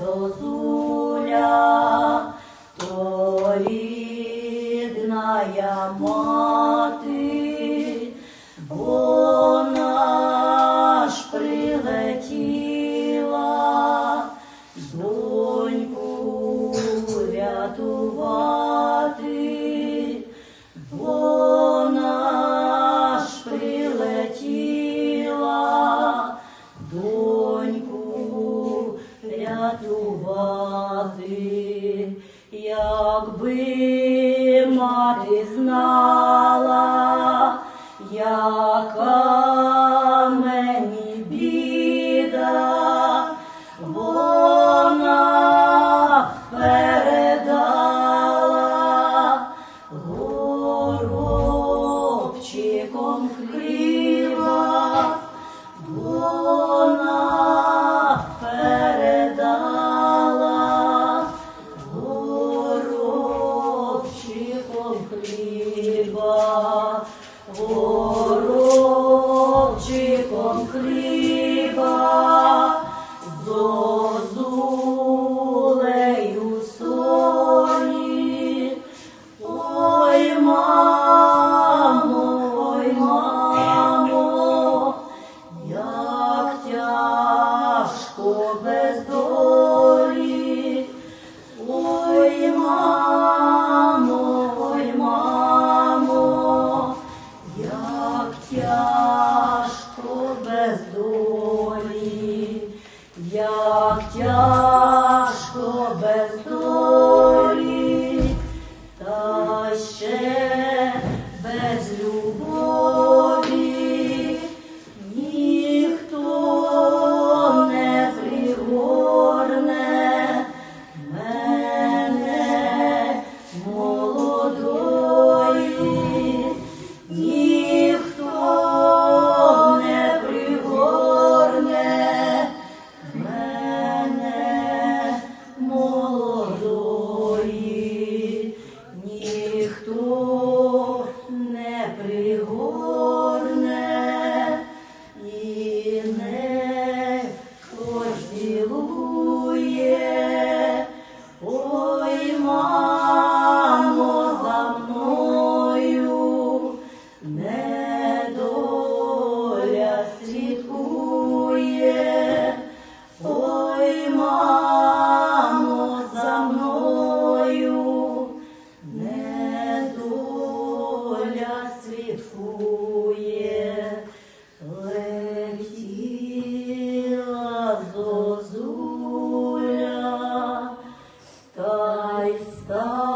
those who врятувати, якби мати знала, яка мені біда, вона передала горобчиком. хліба, ворочиком хліба. як я. нас слідкує, ой, мамо, за мною. Не доля слідкує, летіла зозуля, та й стала.